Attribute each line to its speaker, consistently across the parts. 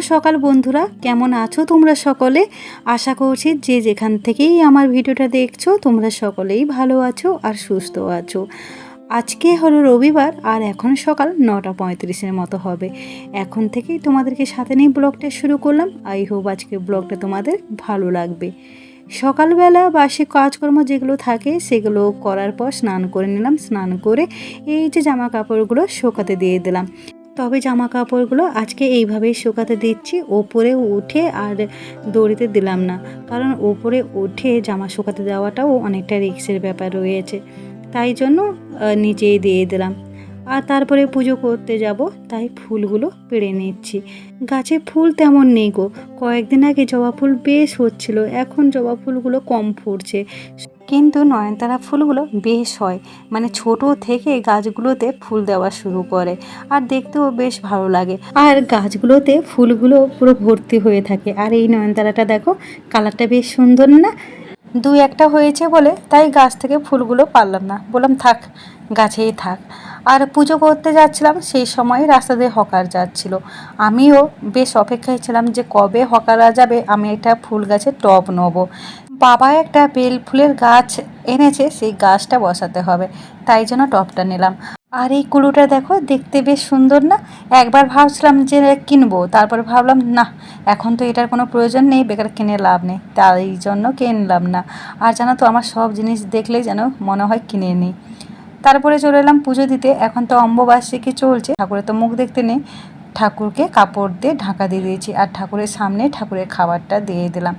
Speaker 1: সকাল বন্ধুরা। কেমন আছো তোমরা সকলে? আশা করছি যে যেখান থেকেই আমার ভিডিওটা দেখছ, তোমরা সকলেই ভালো আছো আর সুস্থ আছো। আজকে হলো রবিবার আর এখন সকাল নটা পঁয়ত্রিশের মতো হবে। এখন থেকেই তোমাদেরকে সাথে নিয়ে ব্লগটা শুরু করলাম। আই হোপ আজকে ব্লগটা তোমাদের ভালো লাগবে। সকালবেলা বাসি কাজকর্ম যেগুলো থাকে, সেগুলো করার পর স্নান করে নিলাম। স্নান করে এই যে জামা কাপড়গুলো শোকাতে দিয়ে দিলাম। তবে জামা কাপড়গুলো আজকে এইভাবেই শুকাতে দিচ্ছি। ওপরে উঠে আর দড়িতে দিলাম না। কারণ ওপরে উঠে জামা শুকাতে দেওয়াটাও অনেকটা রিক্সের ব্যাপার রয়েছে। তাই জন্য নিচেই দিয়ে দিলাম। আর তারপরে পুজো করতে যাব, তাই ফুলগুলো পেড়ে নিচ্ছি। গাছে ফুল তেমন নেই গো। কয়েকদিন আগে জবা ফুল বেশ হচ্ছিল, এখন জবা ফুলগুলো কম ফুটছে। কিন্তু নয়নতারা ফুলগুলো বেশ হয় মানে ছোট থেকে গাছগুলোতে ফুল দেওয়া শুরু করে, আর দেখতেও বেশ ভালো লাগে। আর গাছগুলোতে ফুলগুলো পুরো ভর্তি হয়ে থাকে। আর এই নয়নতারাটা দেখো, কালারটা বেশ সুন্দর না? দু একটা হয়েছে বলে, তাই গাছ থেকে ফুলগুলো পারলাম না। বললাম, থাক, গাছেই থাক। আর পুজো করতে যাচ্ছিলাম, সেই সময় রাস্তা দিয়ে হকার যাচ্ছিল। আমিও বেশ অপেক্ষায় ছিলাম যে কবে হকাররা যাবে, আমি একটা ফুল গাছের টব নেব। বাবা একটা বেল ফুলের গাছ এনেছে, সেই গাছটা বসাতে হবে, তাই জন্য টবটা নিলাম। আর এই কুলুটা দেখো, দেখতে বেশ সুন্দর না? একবার ভাবছিলাম যে কিনবো, তারপর ভাবলাম, না, এখন তো এটার কোনো প্রয়োজন নেই, বেকার কিনে লাভ নেই। তাই জন্য কিনলাম না। আর জানো তো, আমার সব জিনিস দেখলেই যেন মনে হয় কিনে নিই। তারপরে চলে এলাম পুজো দিতে। এখন তো অম্ববার্ষিকী চলছে। ঠাকুরের তো মুখ দেখতে নেই। ঠাকুরকে কাপড় দিয়ে ঢাকা দিয়ে দিয়েছি আর ঠাকুরের সামনে ঠাকুরের খাবারটা দিয়ে দিলাম।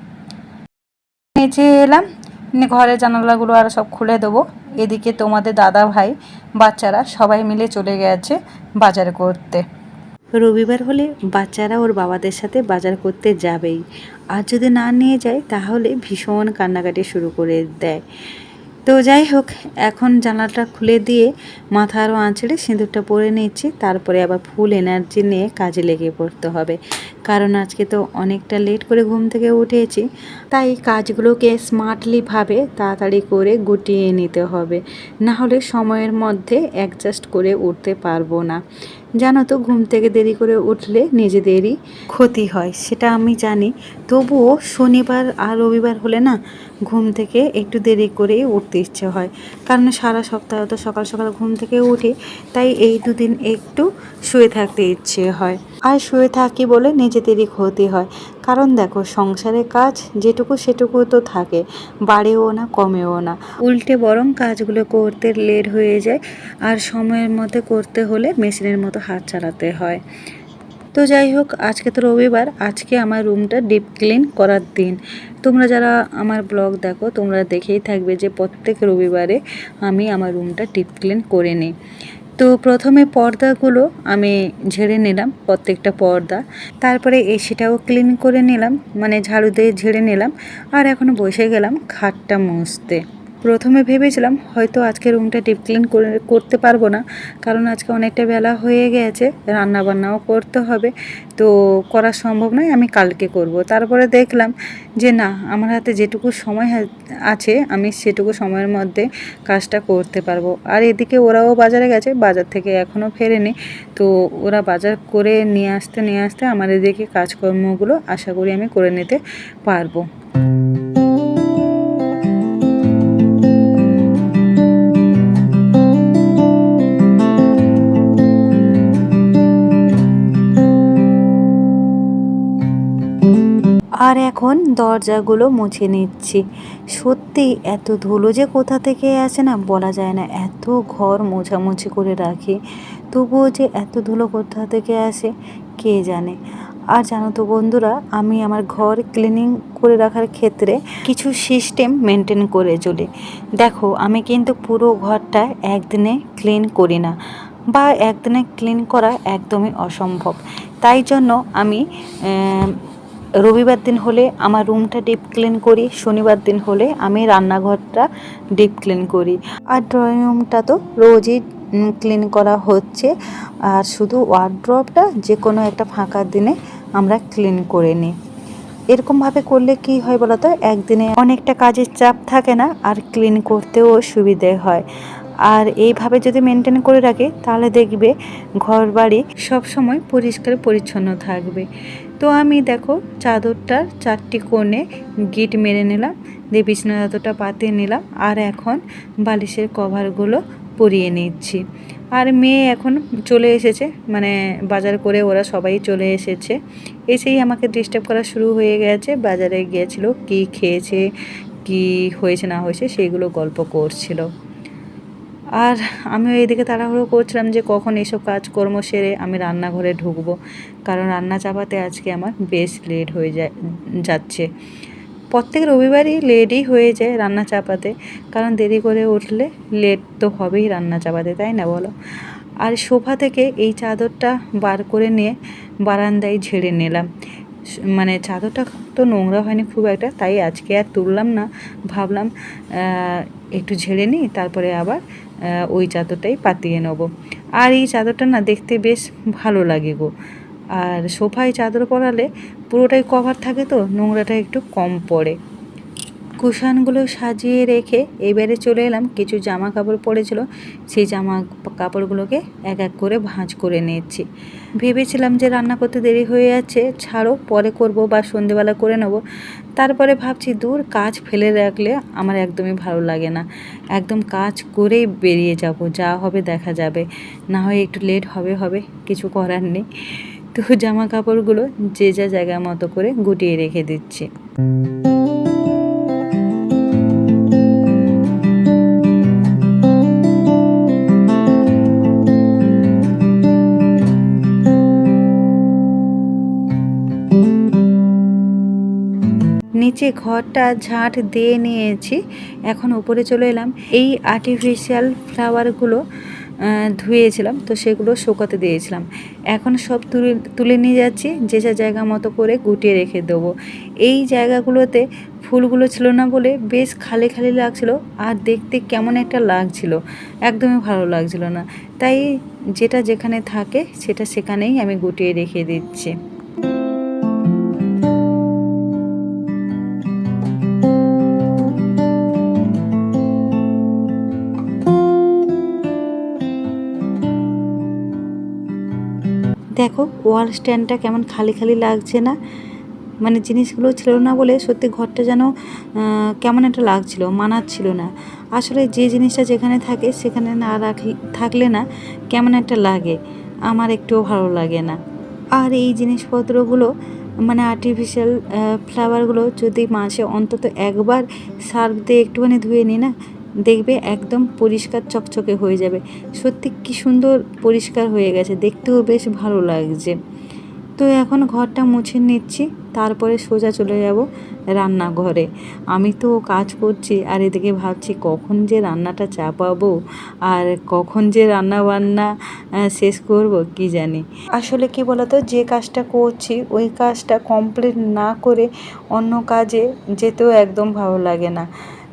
Speaker 1: নিচে এলাম। ঘরের জানালাগুলো আর সব খুলে দেবো। এদিকে তোমাদের দাদা ভাই, বাচ্চারা সবাই মিলে চলে গেছে বাজার করতে। রবিবার হলে বাচ্চারা ওর বাবাদের সাথে বাজার করতে যাবেই। আর যদি না নিয়ে যায়, তাহলে ভীষণ কান্নাকাটি শুরু করে দেয়। তো যাই হোক, এখন জানালাটা খুলে দিয়ে মাথা আরও আঁচড়ে সিঁদুরটা পরে নিচ্ছি, তারপরে আবার ফুল এনার্জি নিয়ে কাজে লেগে পড়তে হবে। কারণ আজকে তো অনেকটা লেট করে ঘুম থেকে উঠেছি, তাই কাজগুলোকে স্মার্টলিভাবে তাড়াতাড়ি করে গুটিয়ে নিতে হবে। না হলে সময়ের মধ্যে অ্যাডজাস্ট করে উঠতে পারব না। জানো তো, ঘুম থেকে দেরি করে উঠলে নিজেদেরই ক্ষতি হয়, সেটা আমি জানি। তবুও শনিবার আর রবিবার হলে না ঘুম থেকে একটু দেরি করেই উঠতে ইচ্ছে হয়। কারণ সারা সপ্তাহ তো সকাল সকাল ঘুম থেকে উঠি, তাই এই দুদিন একটু শুয়ে থাকতে ইচ্ছে হয়। আর শুয়ে থাকি বলে নিজেদেরই ক্ষতি হয়। কারণ দেখো সংসারে কাজ যেটুকু সেটুকু তো থাকে, বাড়েও না, কমেও না। উল্টে বরং কাজগুলো করতে লেট হয়ে যায়, আর সময়ের মধ্যে করতে হলে মেশিনের মতো হাত চালাতে হয়। তো যাই হোক, আজকে তো রবিবার, আজকে আমার রুমটা ডিপ ক্লিন করার দিন। তোমরা যারা আমার ব্লগ দেখো, তোমরা দেখেই থাকবে যে প্রত্যেক রবিবারে আমি আমার রুমটা ডিপ ক্লিন করে নিই। তো প্রথমে পর্দাগুলো আমি ঝেড়ে নিলাম, প্রত্যেকটা পর্দা। তারপরে এসিটাও ক্লিন করে নিলাম মানে ঝাড়ু দিয়ে ঝেড়ে নিলাম। আর এখন বসে গেলাম খাটটা মুছতে। প্রথমে ভেবেছিলাম হয়তো আজকে রুমটা ডিপ ক্লিন করে, করতে পারব না, কারণ আজকে অনেকটা বেলা হয়ে গেছে রান্না বান্নাও করতে হবে, তো করা সম্ভব নয়, আমি কালকে করব। তারপরে দেখলাম যে না, আমার হাতে যেটুকু সময় আছে, আমি সেটুকু সময়ের মধ্যে কাজটা করতে পারব। আর এদিকে ওরাও বাজারে গেছে, বাজার থেকে এখনও ফেরেনি, তো ওরা বাজার করে নিয়ে আসতে নিয়ে আসতে আমার এদিকে কাজকর্মগুলো আশা করি আমি করে নিতে পারব। আর এখন দরজাগুলো মুছে নিচ্ছি। সত্যি, এত ধুলো যে কোথা থেকে আসে না বলা যায় না। এত ঘর মোছামুছি করে রাখি। তবুও যে এত ধুলো কোথা থেকে আসে, কে জানে? আর জানো তো বন্ধুরা, আমি আমার ঘর ক্লিনিং করে রাখার ক্ষেত্রে কিছু সিস্টেম মেনটেন করে চলি। দেখো, আমি কিন্তু পুরো ঘরটা একদিনে ক্লিন করি না বা একদিনে ক্লিন করা একদমই অসম্ভব। তাই জন্য আমি রবিবার দিন হলে আমার রুমটা ডিপ ক্লিন করি, শনিবার দিন হলে আমি রান্নাঘরটা ডিপ ক্লিন করি। আর ড্রয়িং রুমটা তো রোজই ক্লিন করা হচ্ছে। আর শুধু ওয়ার্ড্রপটা যে কোনো একটা ফাঁকা দিনে আমরা ক্লিন করে নিই। এরকমভাবে করলে কি হয় বলতো? একদিনে অনেকটা কাজের চাপ থাকে না, আর ক্লিন করতেও সুবিধে হয়। আর এইভাবে যদি মেনটেন করে রাখি, তাহলে দেখবে ঘর বাড়ি সবসময় পরিষ্কার পরিচ্ছন্ন থাকবে। তো আমি দেখো চাদরটার চারটি কোণে গিট মেরে নিলাম দিয়ে বিছনা চাদরটা পাতিয়ে নিলাম আর এখন বালিশের কভারগুলো পরিয়ে নিচ্ছি। আর মেয়ে এখন চলে এসেছে মানে বাজার করে ওরা সবাই চলে এসেছে। এসেই আমাকে ডিস্টার্ব করা শুরু হয়ে গেছে, বাজারে গিয়েছিল কি খেয়েছে, কি হয়েছে না হয়েছে সেইগুলো গল্প করছিল। আর আমিও এইদিকে তাড়াহুড়ো করছিলাম যে কখন এইসব কাজকর্ম সেরে আমি রান্নাঘরে ঢুকবো। কারণ রান্না চাপাতে আজকে আমার বেশ লেট হয়ে যায়, যাচ্ছে। প্রত্যেক রবিবারই লেটই হয়ে যায় রান্না চাপাতে। কারণ দেরি করে উঠলে লেট তো হবেই রান্না চাপাতে, তাই না বলো? আর সোফা থেকে এই চাদরটা বার করে নিয়ে বারান্দায় ঝেড়ে নিলাম। মানে চাদরটা তো নোংরা হয়নি খুব একটা, তাই আজকে আর তুললাম না। ভাবলাম একটু ঝেড়ে নিই, তারপরে আবার ওই চাদরটাই পাতিয়ে নেব। আর এই চাদরটা না দেখতে বেশ ভালো লাগে গো। আর সোফায় চাদর পরালে পুরোটাই কভার থাকে তো, নোংরাটা একটু কম পড়ে। কুশানগুলো সাজিয়ে রেখে এবারে চলে এলাম। কিছু জামা কাপড় পড়েছিল, সেই জামা কাপড়গুলোকে এক এক করে ভাঁজ করে নিচ্ছি ভেবেছিলাম যে রান্না করতে দেরি হয়ে যাচ্ছে, ছাড়ো, পরে করব বা সন্ধেবেলা করে নেব। তারপরে ভাবছি, দূর কাজ ফেলে রাখলে আমার একদমই ভালো লাগে না। একদম কাজ করেই বেরিয়ে যাব, যা হবে দেখা যাবে। না হয় একটু লেট হবে হবে, কিছু করার নেই। তো জামা কাপড়গুলো যে যা জায়গা মতো করে গুটিয়ে রেখে দিচ্ছি। নিচে ঘরটা ঝাঁট দিয়ে নিয়েছি, এখন উপরে চলে এলাম। এই আর্টিফিশিয়াল ফ্লাওয়ারগুলো ধুয়েছিলাম, তো সেগুলো শোকাতে দিয়েছিলাম। এখন সব তুলে তুলে নিয়ে যাচ্ছি, যে যা জায়গা মতো করে গুটিয়ে রেখে দেবো। এই জায়গাগুলোতে ফুলগুলো ছিল না বলে বেশ খালি খালি লাগছিল, আর দেখতে কেমন একটা লাগছিল। একদমই ভালো লাগছিল না। তাই যেটা যেখানে থাকে, সেটা সেখানেই আমি গুটিয়ে রেখে দিচ্ছি। ওয়াল স্ট্যান্ডটা কেমন খালি খালি লাগছে না? মানে জিনিসগুলো ছিল না বলে সত্যি ঘরটা যেন কেমন একটা লাগছিল, মানাচ্ছিল না। আসলে যে জিনিসটা যেখানে থাকে সেখানে না রাখলে থাকলে না কেমন একটা লাগে, আমার একটুও ভালো লাগে না। আর এই জিনিসপত্রগুলো মানে আর্টিফিশিয়াল ফ্লাওয়ারগুলো যদি মাসে অন্তত একবার সার্ফ দিয়ে একটুখানি ধুয়ে নিই না দেখবে একদম পরিষ্কার চকচকে হয়ে যাবে। সত্যি কি সুন্দর পরিষ্কার হয়ে গেছে, দেখতেও বেশ ভালো লাগছে। তো এখন ঘরটা মুছে নিচ্ছি, তারপরে সোজা চলে যাব রান্নাঘরে। আমি তো কাজ করছি, আর এদিকে ভাবছি কখন যে রান্নাটা চাপাবো, আর কখন যে রান্না বান্না শেষ করব, কি জানি। আসলে কি বলতো, যে কাজটা করছি, ওই কাজটা কমপ্লিট না করে অন্য কাজে যেতেও একদম ভালো লাগে না।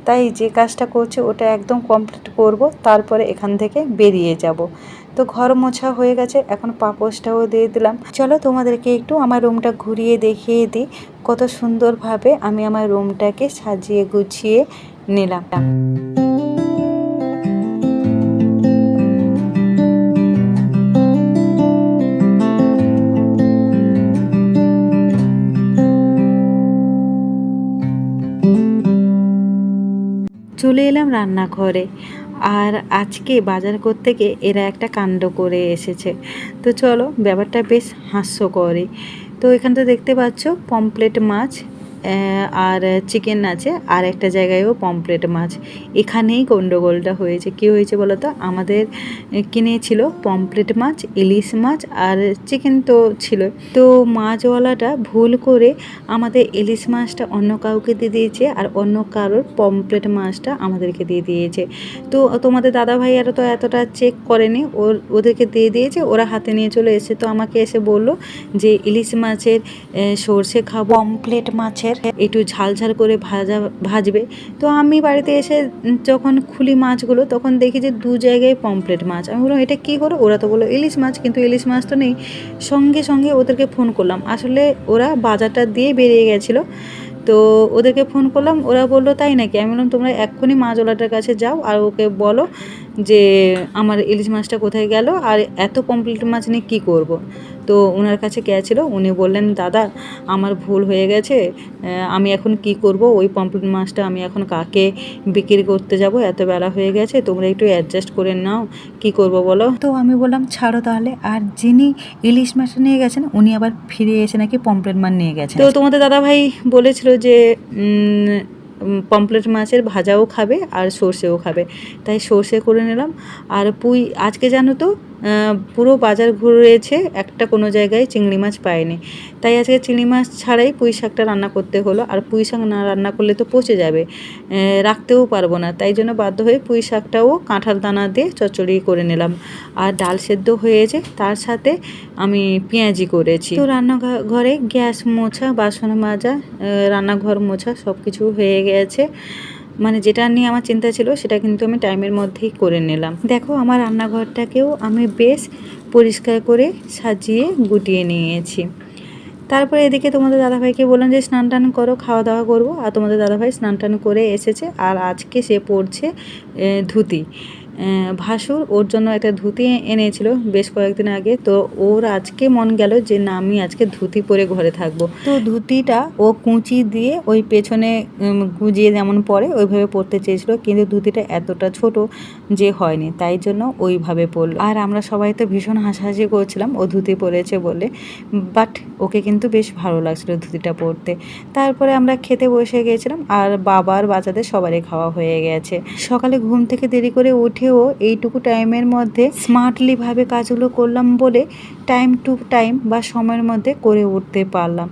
Speaker 1: তাই যে কাজটা করছে ওটা একদম কমপ্লিট করব, তারপরে এখান থেকে বেরিয়ে যাব। তো ঘর মোছা হয়ে গেছে, এখন পাপোশটাও দিয়ে দিলাম। চলো তোমাদেরকে একটু আমার রুমটা ঘুরিয়ে দেখিয়ে দিই, কত সুন্দরভাবে আমি আমার রুমটাকে সাজিয়ে গুছিয়ে নিলাম। চলে এলাম রান্নাঘরে। আর আজকে বাজার করতে গিয়ে এরা একটা কাণ্ড করে এসেছে। তো চলো, ব্যাপারটা বেশ হাস্যকরই। তো এখানে তো দেখতে পাচ্ছ পমপ্লেট মাছ আর চিকেন আছে, আর একটা জায়গায়ও পমপ্লেট মাছ। এখানেই গন্ডগোলটা হয়েছে। কি হয়েছে বলো তো? আমাদের কিনেছিল পমপ্লেট মাছ, ইলিশ মাছ, আর চিকেন তো ছিল। তো মাছওয়ালাটা ভুল করে আমাদের ইলিশ মাছটা অন্য কাউকে দিয়ে দিয়েছে, আর অন্য কারোর পমপ্লেট মাছটা আমাদেরকে দিয়ে দিয়েছে। তো তোমাদের দাদা ভাইয়ারা তো এতটা চেক করেনি, ওর, ওদেরকে দিয়ে দিয়েছে, ওরা হাতে নিয়ে চলে এসে তো আমাকে এসে বলল যে, ইলিশ মাছের সর্ষে খাব পমপ্লেট মাছের একটু ঝাল ঝাল করে ভাজা, ভাজবে। তো আমি বাড়িতে এসে যখন খুলি মাছগুলো, তখন দেখি যে দু জায়গায় পমপ্লেট মাছ। আমি বললাম, এটা কী করো ওরা তো বলল, ইলিশ মাছ। কিন্তু ইলিশ মাছ তো নেই। সঙ্গে সঙ্গে ওদেরকে ফোন করলাম। আসলে ওরা বাজারটা দিয়ে বেরিয়ে গেছিল। তো ওদেরকে ফোন করলাম। ওরা বলল, তাই নাকি? আমি বললাম, তোমরা এক্ষুনি মাছওয়ালাটার কাছে যাও আর ওকে বলো যে আমার ইলিশ মাছটা কোথায় গেল আর এত পমপ্লেট মাছ নিয়ে কী করব। তো ওনার কাছে গেছিল উনি বললেন দাদা আমার ভুল হয়ে গেছে আমি এখন কি করব? ওই পমপ্লেট মাছটা আমি এখন কাকে বিক্রি করতে যাব? এত বেলা হয়ে গেছে তোমরা একটু অ্যাডজাস্ট করে নাও কি করব বলো? তো আমি বললাম ছাড়ো তাহলে। আর যিনি ইলিশ মাছটা নিয়ে গেছেন উনি আবার ফিরে এসে নাকি পমপ্লেট মাছ নিয়ে গেছেন। তো তোমাদের দাদা ভাই বলেছিল যে পমপ্লেট মাছের ভাজাও খাবে আর সর্ষেও খাবে। তাই সর্ষে করে নিলাম। আর পুঁই, আজকে জানো তো পুরো বাজার ঘুরেছে, একটা কোনো জায়গায় চিংড়ি মাছ পায়নি। তাই আজকে চিংড়ি মাছ ছাড়াই পুঁই শাকটা রান্না করতে হলো, আর পুঁই শাক না রান্না করলে তো পচে যাবে রাখতেও পারব না। তাই জন্য বাধ্য হয়ে পুঁই শাকটাও কাঁঠাল দানা দিয়ে চচ্চড়ি করে নিলাম। আর ডাল সেদ্ধ হয়েছে, তার সাথে আমি পেঁয়াজি করেছি। তো রান্নাঘরে গ্যাস মোছা, বাসন মাজা রান্নাঘর মোছা সব কিছু হয়ে গেছে। মানে যেটা নিয়ে আমার চিন্তা ছিল সেটা কিন্তু আমি টাইমের মধ্যেই করে নিলাম। দেখো, আমার রান্নাঘরটাকেও আমি বেশ পরিষ্কার করে সাজিয়ে গুটিয়ে নিয়েছি। তারপরে এদিকে তোমাদের দাদাভাইকে বললাম যে, স্নান টান করো, খাওয়া দাওয়া করব। আর তোমাদের দাদাভাই স্নান টান করে এসেছে। আর আজকে সে পড়ছে ধুতি। ভাসুর ওর জন্য একটা ধুতি এনেছিল বেশ কয়েকদিন আগে। তো ওর আজকে মন গেল যে, না, আমি আজকে ধুতি পরে ঘরে থাকব। তো ধুতিটা ও কুঁচি দিয়ে ওই পেছনে গুজিয়ে যেমন পরে, ওইভাবে পরতে চেয়েছিল। কিন্তু ধুতিটা এতটা ছোট যে হয়নি, তাই জন্য ওইভাবে পরলো আর আমরা সবাই তো ভীষণ হাসাহাসি করছিলাম, ও ধুতি পরেছে বলে। বাট ওকে কিন্তু বেশ ভালো লাগছিল ধুতিটা পরতে। তারপরে আমরা খেতে বসে গিয়েছিলাম আর বাবার, বাচ্চাদের সবারই খাওয়া হয়ে গেছে। সকালে ঘুম থেকে দেরি করে উঠেও এইটুকু টাইমের মধ্যে স্মার্টলিভাবে কাজগুলো করলাম বলে টাইম টু টাইম বা সময়ের মধ্যে করে উঠতে পারলাম।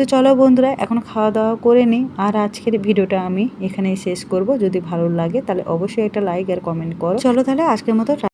Speaker 1: তো চলো বন্ধুরা, এখন খাওয়া দাওয়া করে নিই। আর আজকের ভিডিওটা আমি এখানেই শেষ করব। যদি ভালো লাগে তাহলে অবশ্যই একটা লাইক আর কমেন্ট করো। চলো তাহলে আজকের মতো